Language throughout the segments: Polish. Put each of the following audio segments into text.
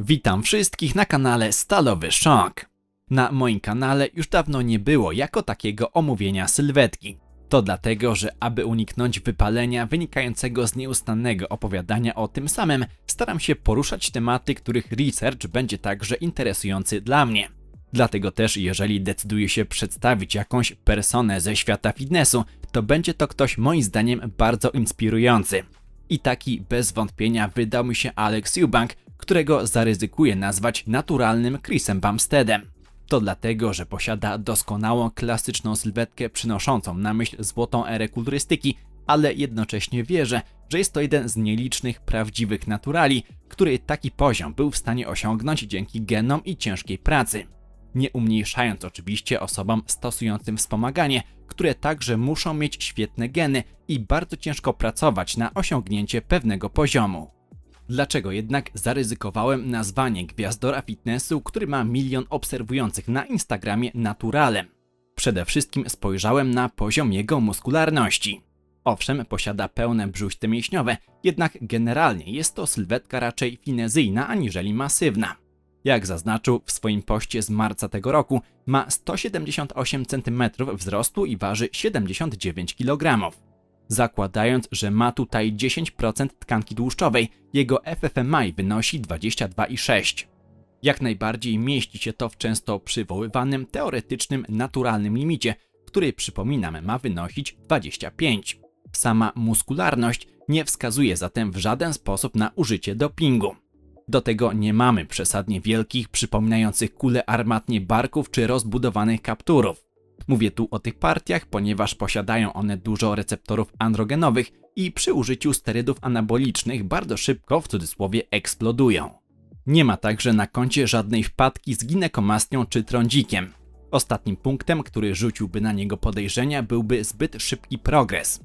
Witam wszystkich na kanale Stalowy Szok. Na moim kanale już dawno nie było jako takiego omówienia sylwetki. To dlatego, że aby uniknąć wypalenia wynikającego z nieustannego opowiadania o tym samym, staram się poruszać tematy, których research będzie także interesujący dla mnie. Dlatego też, jeżeli decyduję się przedstawić jakąś personę ze świata fitnessu, to będzie to ktoś moim zdaniem bardzo inspirujący. I taki bez wątpienia wydał mi się Alex Eubank, którego zaryzykuję nazwać naturalnym Chrisem Bumsteadem. To dlatego, że posiada doskonałą klasyczną sylwetkę przynoszącą na myśl złotą erę kulturystyki, ale jednocześnie wierzę, że jest to jeden z nielicznych prawdziwych naturali, który taki poziom był w stanie osiągnąć dzięki genom i ciężkiej pracy. Nie umniejszając oczywiście osobom stosującym wspomaganie, które także muszą mieć świetne geny i bardzo ciężko pracować na osiągnięcie pewnego poziomu. Dlaczego jednak zaryzykowałem nazwanie gwiazdora fitnessu, który ma milion obserwujących na Instagramie naturalem? Przede wszystkim spojrzałem na poziom jego muskularności. Owszem, posiada pełne brzuście mięśniowe, jednak generalnie jest to sylwetka raczej finezyjna aniżeli masywna. Jak zaznaczył w swoim poście z marca tego roku, ma 178 cm wzrostu i waży 79 kg. Zakładając, że ma tutaj 10% tkanki tłuszczowej, jego FFMI wynosi 22,6. Jak najbardziej mieści się to w często przywoływanym teoretycznym naturalnym limicie, który przypominam ma wynosić 25. Sama muskularność nie wskazuje zatem w żaden sposób na użycie dopingu. Do tego nie mamy przesadnie wielkich, przypominających kule armatnie barków czy rozbudowanych kapturów. Mówię tu o tych partiach, ponieważ posiadają one dużo receptorów androgenowych i przy użyciu sterydów anabolicznych bardzo szybko, w cudzysłowie, eksplodują. Nie ma także na koncie żadnej wpadki z ginekomastią czy trądzikiem. Ostatnim punktem, który rzuciłby na niego podejrzenia, byłby zbyt szybki progres.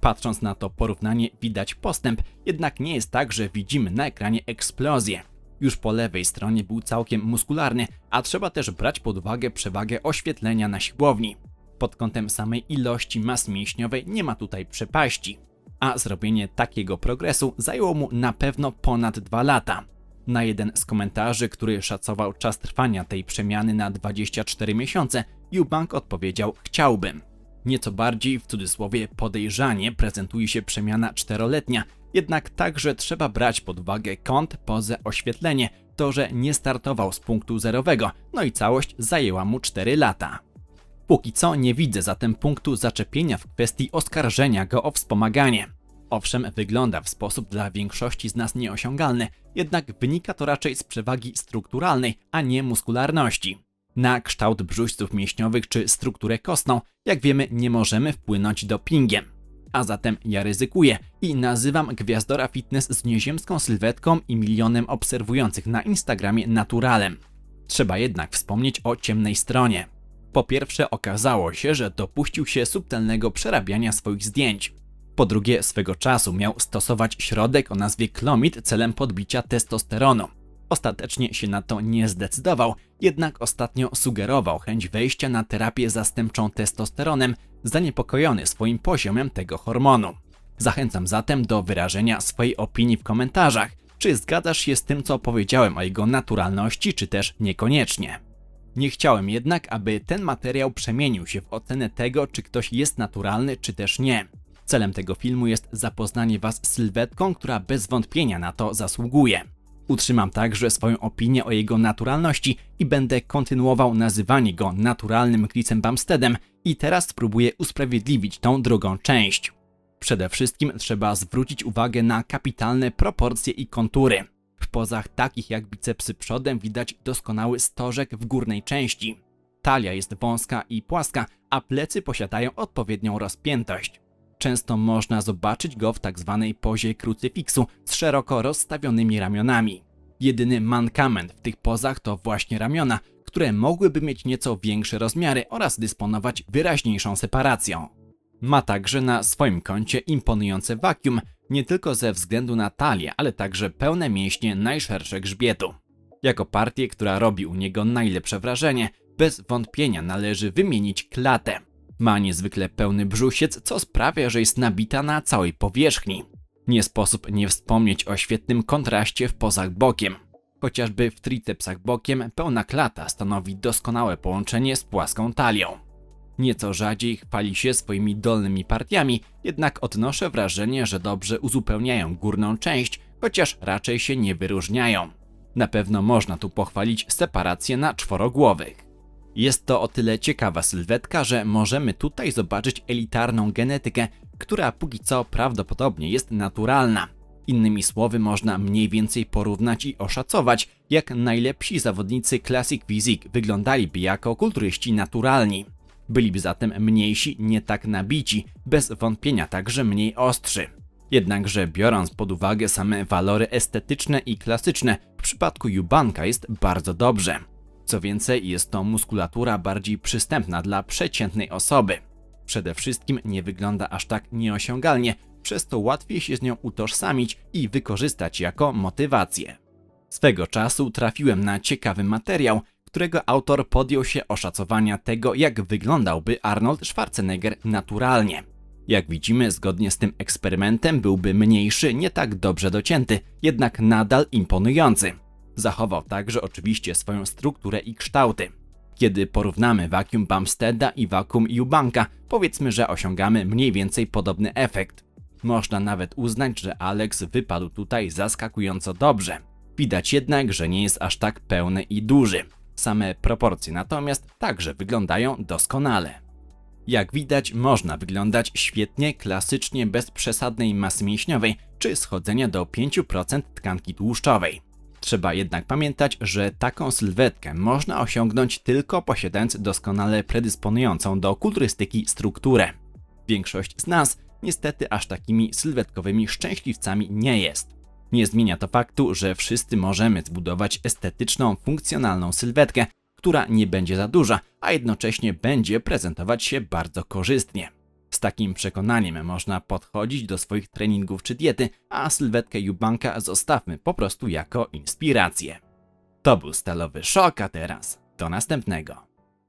Patrząc na to porównanie, widać postęp, jednak nie jest tak, że widzimy na ekranie eksplozję. Już po lewej stronie był całkiem muskularny, a trzeba też brać pod uwagę przewagę oświetlenia na siłowni. Pod kątem samej ilości mas mięśniowej nie ma tutaj przepaści, a zrobienie takiego progresu zajęło mu na pewno ponad 2 lata. Na jeden z komentarzy, który szacował czas trwania tej przemiany na 24 miesiące, Eubank odpowiedział: Chciałbym. Nieco bardziej w cudzysłowie podejrzanie prezentuje się przemiana czteroletnia, jednak także trzeba brać pod uwagę kąt, pozę, oświetlenie, to, że nie startował z punktu zerowego, no i całość zajęła mu 4 lata. Póki co nie widzę zatem punktu zaczepienia w kwestii oskarżenia go o wspomaganie. Owszem, wygląda w sposób dla większości z nas nieosiągalny, jednak wynika to raczej z przewagi strukturalnej, a nie muskularności. Na kształt brzuszców mięśniowych czy strukturę kostną, jak wiemy, nie możemy wpłynąć dopingiem. A zatem ja ryzykuję i nazywam gwiazdora fitness z nieziemską sylwetką i milionem obserwujących na Instagramie naturalem. Trzeba jednak wspomnieć o ciemnej stronie. Po pierwsze, okazało się, że dopuścił się subtelnego przerabiania swoich zdjęć. Po drugie, swego czasu miał stosować środek o nazwie Clomid celem podbicia testosteronu. Ostatecznie się na to nie zdecydował, jednak ostatnio sugerował chęć wejścia na terapię zastępczą testosteronem, zaniepokojony swoim poziomem tego hormonu. Zachęcam zatem do wyrażenia swojej opinii w komentarzach. Czy zgadzasz się z tym, co powiedziałem o jego naturalności, czy też niekoniecznie? Nie chciałem jednak, aby ten materiał przemienił się w ocenę tego, czy ktoś jest naturalny, czy też nie. Celem tego filmu jest zapoznanie Was z sylwetką, która bez wątpienia na to zasługuje. Utrzymam także swoją opinię o jego naturalności i będę kontynuował nazywanie go naturalnym Chrisem Bumsteadem i teraz spróbuję usprawiedliwić tą drugą część. Przede wszystkim trzeba zwrócić uwagę na kapitalne proporcje i kontury. W pozach takich jak bicepsy przodem widać doskonały stożek w górnej części. Talia jest wąska i płaska, a plecy posiadają odpowiednią rozpiętość. Często można zobaczyć go w tak zwanej pozie krucyfiksu z szeroko rozstawionymi ramionami. Jedyny mankament w tych pozach to właśnie ramiona, które mogłyby mieć nieco większe rozmiary oraz dysponować wyraźniejszą separacją. Ma także na swoim koncie imponujące vacuum, nie tylko ze względu na talię, ale także pełne mięśnie najszersze grzbietu. Jako partię, która robi u niego najlepsze wrażenie, bez wątpienia należy wymienić klatę. Ma niezwykle pełny brzusiec, co sprawia, że jest nabita na całej powierzchni. Nie sposób nie wspomnieć o świetnym kontraście w pozach bokiem. Chociażby w tricepsach bokiem pełna klata stanowi doskonałe połączenie z płaską talią. Nieco rzadziej chwali się swoimi dolnymi partiami, jednak odnoszę wrażenie, że dobrze uzupełniają górną część, chociaż raczej się nie wyróżniają. Na pewno można tu pochwalić separację na czworogłowych. Jest to o tyle ciekawa sylwetka, że możemy tutaj zobaczyć elitarną genetykę, która póki co prawdopodobnie jest naturalna. Innymi słowy, można mniej więcej porównać i oszacować, jak najlepsi zawodnicy Classic Physique wyglądaliby jako kulturyści naturalni. Byliby zatem mniejsi, nie tak nabici, bez wątpienia także mniej ostrzy. Jednakże biorąc pod uwagę same walory estetyczne i klasyczne, w przypadku Jubanka jest bardzo dobrze. Co więcej, jest to muskulatura bardziej przystępna dla przeciętnej osoby. Przede wszystkim nie wygląda aż tak nieosiągalnie, przez to łatwiej się z nią utożsamić i wykorzystać jako motywację. Swego czasu trafiłem na ciekawy materiał, którego autor podjął się oszacowania tego, jak wyglądałby Arnold Schwarzenegger naturalnie. Jak widzimy, zgodnie z tym eksperymentem byłby mniejszy, nie tak dobrze docięty, jednak nadal imponujący. Zachował także oczywiście swoją strukturę i kształty. Kiedy porównamy Vacuum Bumsteada i Vacuum Eubanka, powiedzmy, że osiągamy mniej więcej podobny efekt. Można nawet uznać, że Alex wypadł tutaj zaskakująco dobrze. Widać jednak, że nie jest aż tak pełny i duży. Same proporcje natomiast także wyglądają doskonale. Jak widać, można wyglądać świetnie, klasycznie, bez przesadnej masy mięśniowej czy schodzenia do 5% tkanki tłuszczowej. Trzeba jednak pamiętać, że taką sylwetkę można osiągnąć tylko posiadając doskonale predysponującą do kulturystyki strukturę. Większość z nas niestety aż takimi sylwetkowymi szczęśliwcami nie jest. Nie zmienia to faktu, że wszyscy możemy zbudować estetyczną, funkcjonalną sylwetkę, która nie będzie za duża, a jednocześnie będzie prezentować się bardzo korzystnie. Takim przekonaniem można podchodzić do swoich treningów czy diety, a sylwetkę Jubanka zostawmy po prostu jako inspirację. To był stalowy szok, a teraz do następnego.